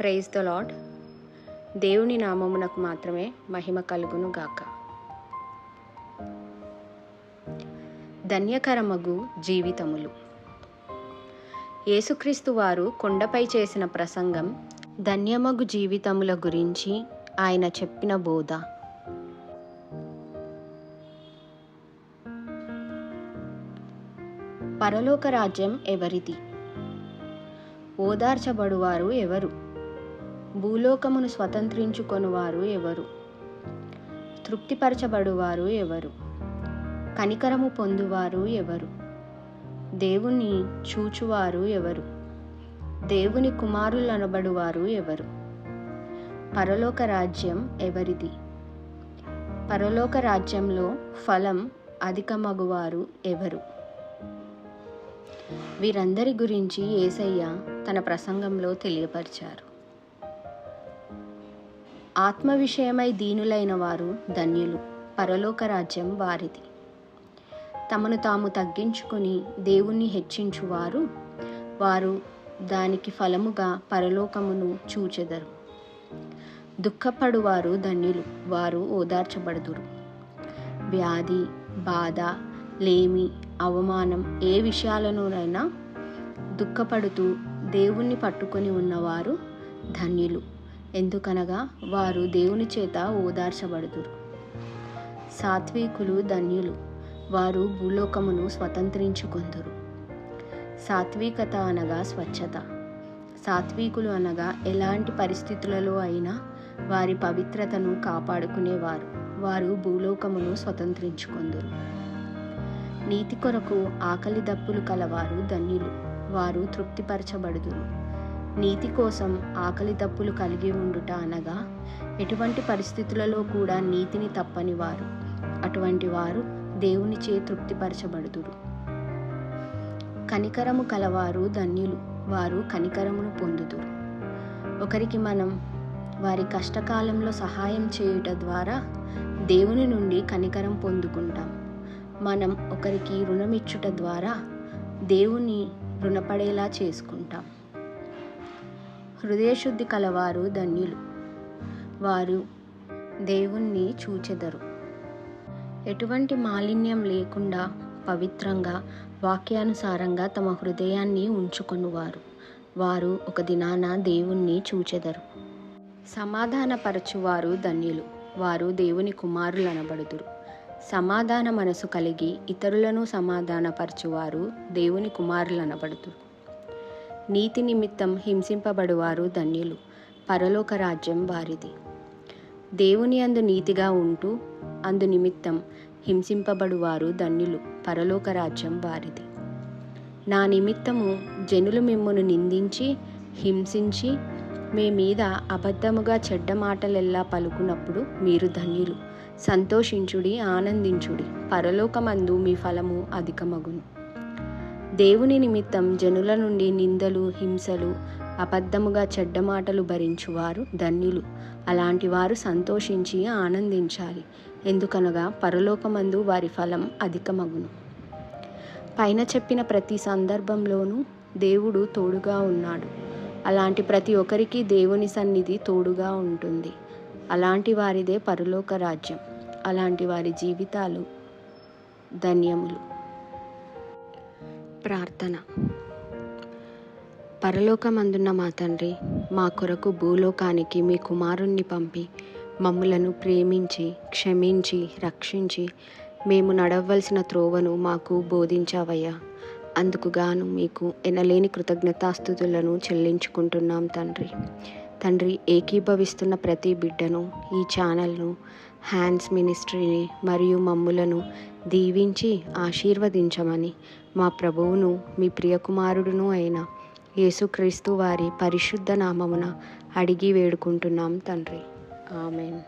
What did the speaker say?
Praise the lord దేవుని నామమునకు మాత్రమే మహిమ కలుగును గాక ధన్యకరమగు జీవితములు. యేసుక్రీస్తు వారు కొండపై చేసిన ప్రసంగం ధన్యమగు జీవితముల గురించి ఆయన చెప్పిన బోధ. పరలోక రాజ్యం ఎవరిది? ఓదార్చబడువారు ఎవరు? భూలోకమును స్వతంత్రించుకొనువారు ఎవరు? తృప్తిపరచబడువారు ఎవరు? కనికరము పొందువారు ఎవరు? దేవుని చూచువారు ఎవరు? దేవుని కుమారులనబడువారు ఎవరు? పరలోక రాజ్యం ఎవరిది? పరలోక రాజ్యంలో ఫలం అధికమగువారు ఎవరు? వీరందరి గురించి ఏసయ్య తన ప్రసంగంలో తెలియపరిచారు. ఆత్మ విషయమై దీనులైన వారు ధన్యులు పరలోక రాజ్యం వారిది. తమను తాము తగ్గించుకొని దేవుణ్ణి హెచ్చించువారు వారు దానికి ఫలముగా పరలోకమును చూచెదరు. దుఃఖపడువారు ధన్యులు వారు ఓదార్చబడుదురు. వ్యాధి బాధ లేమి అవమానం ఏ విషయాలలోనైనా దుఃఖపడుతూ దేవుణ్ణి పట్టుకొని ఉన్నవారు ధన్యులు. ఎందుకనగా వారు దేవుని చేత ఓదార్చబడుదురు. సాత్వికులు ధన్యులు వారు భూలోకమును స్వతంత్రించుకొందురు. సాత్వికత అనగా స్వచ్ఛత. సాత్వికులు అనగా ఎలాంటి పరిస్థితులలో అయినా వారి పవిత్రతను కాపాడుకునేవారు. వారు భూలోకమును స్వతంత్రించుకొందురు. నీతి కొరకు ఆకలి దప్పులు కలవారు ధన్యులు వారు తృప్తిపరచబడుదురు. నీతి కోసం ఆకలి తప్పులు కలిగి ఉండుట అనగా ఎటువంటి పరిస్థితులలో కూడా నీతిని తప్పని వారు. అటువంటి వారు దేవునిచే తృప్తిపరచబడుతురు కనికరము కలవారు ధన్యులు వారు కనికరమును పొందుతురు ఒకరికి మనం వారి కష్టకాలంలో సహాయం చేయుట ద్వారా దేవుని నుండి కనికరం పొందుకుంటాం. మనం ఒకరికి రుణమిచ్చుట ద్వారా దేవుని రుణపడేలా చేసుకుంటాం. హృదయశుద్ధి కలవారు ధన్యులు. వారు దేవుణ్ణి చూచెదరు. ఎటువంటి మాలిన్యం లేకుండా పవిత్రంగా వాక్యానుసారంగా తమ హృదయాన్ని ఉంచుకొనువారు. వారు ఒక దినాన దేవుణ్ణి చూచెదరు. సమాధానపరచువారు ధన్యులు. వారు దేవుని కుమారులు అనబడుదురు సమాధాన మనసు కలిగి ఇతరులను సమాధానపరచువారు దేవుని కుమారులు అనబడుదురు నీతి నిమిత్తం హింసింపబడువారు ధన్యులు. పరలోక రాజ్యం వారిది. దేవుని అందు నీతిగా ఉంటూ అందు నిమిత్తం హింసింపబడువారు ధన్యులు. పరలోక రాజ్యం వారిది. నా నిమిత్తము జనులు మిమ్మను నిందించి హింసించి మీ మీద అబద్ధముగా చెడ్డ మాటలెల్లా పలుకున్నప్పుడు మీరు ధన్యులు. సంతోషించుడి ఆనందించుడి. పరలోకమందు మీ ఫలము అధికమగును. దేవుని నిమిత్తం జనుల నుండి నిందలు హింసలు అబద్ధముగా చెడ్డ మాటలు భరించువారు ధన్యులు. అలాంటి వారు సంతోషించి ఆనందించాలి. ఎందుకనగా పరలోకమందు వారి ఫలం అధికమగును. పైన చెప్పిన ప్రతి సందర్భంలోనూ దేవుడు తోడుగా ఉన్నాడు. అలాంటి ప్రతి ఒక్కరికి దేవుని సన్నిధి తోడుగా ఉంటుంది. అలాంటి వారిదే పరలోక రాజ్యం అలాంటి వారి జీవితాలు ధన్యములు. ప్రార్థన. పరలోకమందున్న మా తండ్రి మా కొరకు భూలోకానికి మీ కుమారుణ్ణి పంపి మమ్ములను ప్రేమించి క్షమించి రక్షించి మేము నడవలసిన త్రోవను మాకు బోధించావయ్యా. అందుకు గాను మీకు ఎనలేని కృతజ్ఞతాస్థుతులను చెల్లించుకుంటున్నాం తండ్రి. తండ్రి ఏకీభవిస్తున్న ప్రతి బిడ్డను ఈ ఛానల్ను హ్యాండ్స్ మినిస్ట్రీని మరియు మమ్ములను దీవించి ఆశీర్వదించమని. మా ప్రభువును మీ ప్రియకుమారుడును అయిన యేసుక్రీస్తు వారి పరిశుద్ధ నామమున అడిగి వేడుకుంటున్నాం తండ్రి. ఆమెన్.